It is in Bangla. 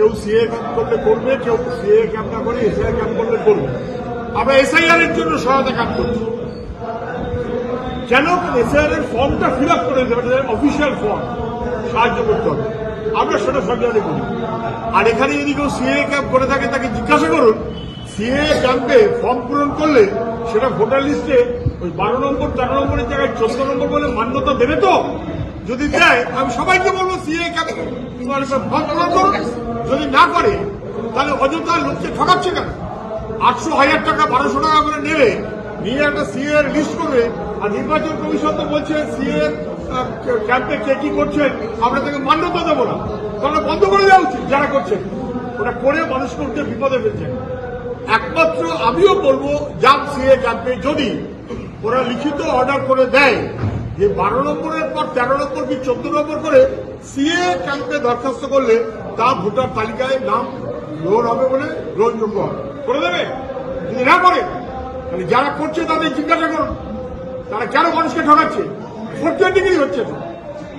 কেউ সিএ ক্যাম্প করলে করবে, কেউ সিএ ক্যাম্প না করে এসআই ক্যাম্প করলে করবে। আমরা এসআইআর এর জন্য সহায়তা কাজ করছি। কেন? এসআইআর এর ফর্মটা ফিল আপ করে দেবে অফিসিয়াল ফর্ম সাহায্য করতে হবে। আমরা সেটা জায়গায় করি। আর এখানে যদি কেউ সিএ ক্যাম্প করে থাকে, তাকে জিজ্ঞাসা করুন। সিএ ক্যাম্পে ফর্ম পূরণ করলে সেটা ভোটার লিস্টে ওই বারো নম্বর, তেরো নম্বরের জায়গায় চোদ্দ নম্বর বলে মান্যতা দেবে তো? যদি দেয়, আমি সবাইকে বলব, সিএ যদি না করে, তাহলে অযথা লোককে ঠকাচ্ছে কেন? আটশো হাজার টাকা, বারোশো টাকা করে নেবে, নিয়ে একটা সিএ লিস্ট করবে, আর নির্বাচন কমিশন তো বলছে, সিএ ক্যাম্পে কে কি করছেন আমরা তাকে মান্যতা দেবো না। তাহলে বন্ধ করে দেওয়া উচিত যারা করছেন ওটা করে মানুষকে উঠে বিপদে ফেলছেন একমাত্র আমিও বলব যান সিএ ক্যাম্পে যদি ওরা লিখিত অর্ডার করে দেয় যে বারো নম্বরের পর তেরো নম্বর কি চোদ্দ নম্বর করে সিএ ক্যাম্পে দরখাস্ত করলে তা ভোটার তালিকায় নাম গ্রহণ হবে বলে গ্রহণযোগ্য হবে। করে দেবে? যদি না করে, তাহলে যারা করছে তাদের জিজ্ঞাসা করুন। তারা কেন মানুষকে ঠকাচ্ছে? ফোর্থ ডিগ্রি হচ্ছে?